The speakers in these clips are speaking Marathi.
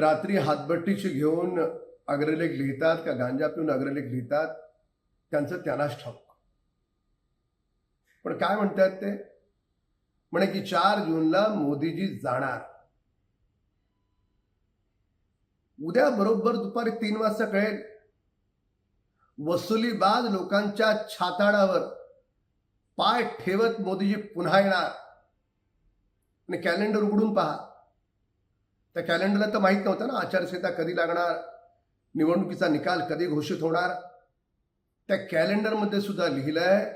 रात्री हातभट्टीची घेऊन अग्रलेख लिहितात का गांजा पिऊन अग्रलेख लिहितात त्यांचं त्यांनाच ठाऊक. पण काय म्हणतात ते? म्हणे की चार जूनला मोदीजी जाणार. उद्या बरोबर दुपारी तीन वाजता कळेल. वसुलीबाज लोकांच्या छाताडावर पाय ठेवत मोदीजी पुन्हा येणार. आणि कॅलेंडर उघडून पहा. त्या कॅलेंडरला तर माहीत नव्हतं ना. आचारसंहिता कधी लागणार? निवडणुकीचा निकाल कधी घोषित होणार? त्या कॅलेंडरमध्ये सुद्धा लिहिलंय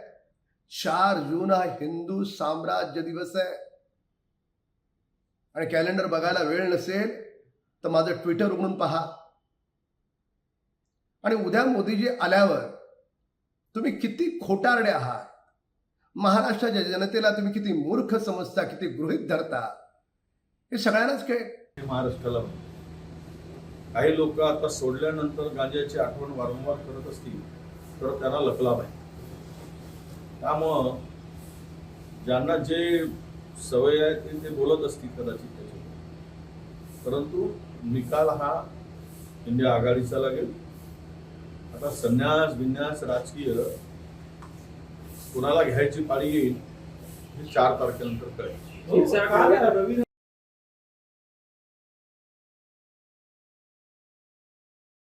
चार जून हा हिंदू साम्राज्य दिवस आहे. आणि कॅलेंडर बघायला वेळ नसेल तर माझं ट्विटर उघडून पहा. आणि उद्या मोदीजी आल्यावर तुम्ही किती खोटारडे आहात. महाराष्ट्राच्या जनतेला तुम्ही किती मूर्ख समजता किती गृहित धरता. हे सगळ्यांनाच कळेल. महाराष्ट्राला. काही लोक आता सोडल्यानंतर गांजाची आठवण वारंवार करत असतील तर त्यांना लकलाभ आहे त्यामुळं ज्यांना जे सवय आहे ते ते बोलत असतील कदाचित त्याच्यावर. परंतु निकाल हा इंडिया आघाडीचा लागेल. आता संन्यास बिन्यास राजकीय कुणाला घ्यायची पाळी येईल हे चार तारखेनंतर कळेल. शिवसेना